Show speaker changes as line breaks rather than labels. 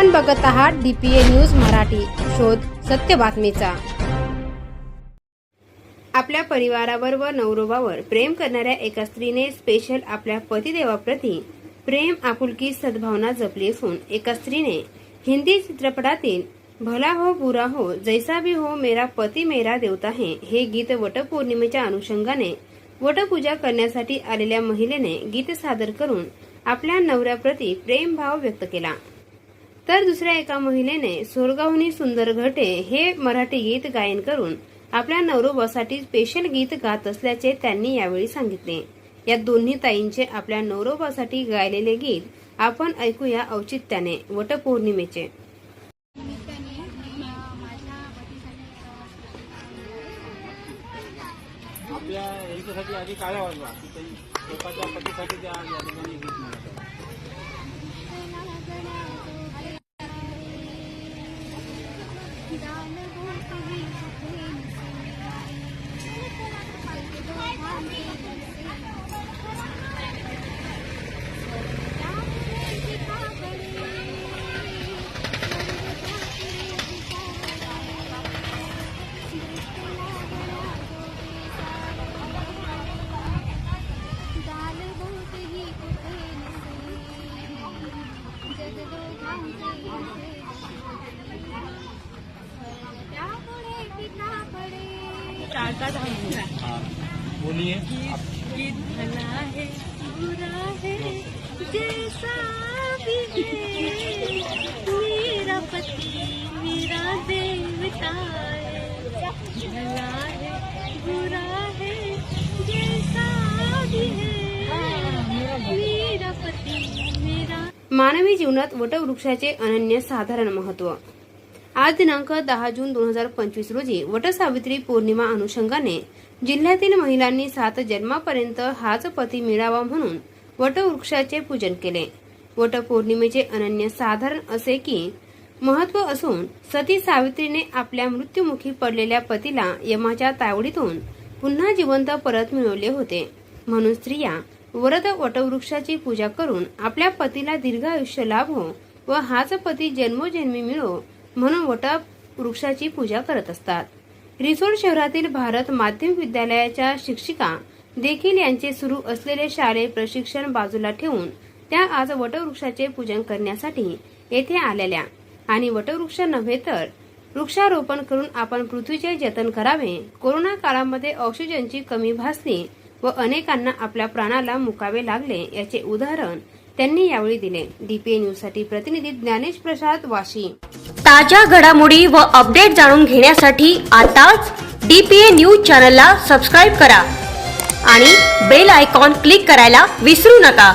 आपण बघत आहात डीपीए न्यूज मराठी. शोध सत्य बातमीचा. आपल्या परिवारावर व नवरोबावर प्रेम करणाऱ्या एका स्त्रीने स्पेशल आपल्या पतिदेवाप्रती प्रेम आपुलकी सद्भावना जपली असून एका स्त्रीने हिंदी चित्रपटातील भला हो बुरा हो जैसा भी हो मेरा पती मेरा देवता है हे गीत वटपौर्णिमेच्या अनुषंगाने वटपूजा करण्यासाठी आलेल्या महिलेने गीत सादर करून आपल्या नवऱ्याप्रती प्रेमभाव व्यक्त केला. तर दुसऱ्या एका महिलेने सोरगावनी सुंदर घटे हे मराठी गीत गायन करून आपल्या नवरोबासाठी स्पेशल गीत गात असल्याचे त्यांनी यावेळी सांगितले. या दोन्ही ताईंचे आपल्या नवरोबासाठी गायलेले गीत आपण ऐकूया औचित्याने वटपौर्णिमेचे.
आपल्या यांच्यासाठी आधी काळ्या वाजवा की पतीसाठी त्या या ठिकाणी गीत म्हणत बोलिए।
गीत भला है बुरा है जैसा भी है
मानवी जीवनात वटवृक्षाचे अनन्य साधारण महत्त्व. आज दिनांक दहा जून दोन हजार पंचवीस रोजी वटसावित्री पौर्णिमा अनुषंगाने जिल्ह्यातील महिलांनी सात जन्मापर्यंत हाच पती मिळावा म्हणून वटवृक्षाचे पूजन केले. वटपौर्णिमेचे अनन्य साधारण असे की महत्त्व असून सती सावित्रीने आपल्या मृत्युमुखी पडलेल्या पतीला यमाच्या तावडीतून पुन्हा जिवंत परत मिळवले होते. म्हणून स्त्रिया वरद वटवृक्षाची पूजा करून आपल्या पतीला दीर्घ आयुष्य लाभो हो व हाच पती जन्मोजन्मी मिळो म्हणून वटवृक्षाची पूजा करत असतात. रिसोड शहरातील भारत माध्यमिक विद्यालयाच्या शिक्षिका देखील यांचे सुरू असलेले शालेय प्रशिक्षण बाजूला ठेवून त्या आज वटवृक्षाचे पूजन करण्यासाठी येथे आलेल्या. आणि वटवृक्ष नव्हे तर वृक्षारोपण करून आपण पृथ्वीचे जतन करावे. कोरोना काळामध्ये ऑक्सिजनची कमी भासली व अनेकांना आपल्या प्राणाला मुकावे लागले याचे उदाहरण त्यांनी यावेळी दिले. डीपीए न्यूजसाठी प्रतिनिधी ज्ञानेश प्रसाद वाशी.
ताज्या घडामोडी व अपडेट जाणून घेण्यासाठी आताच डीपीए न्यूज चॅनलला सबस्क्राईब करा आणि बेल आयकॉन क्लिक करायला विसरू नका.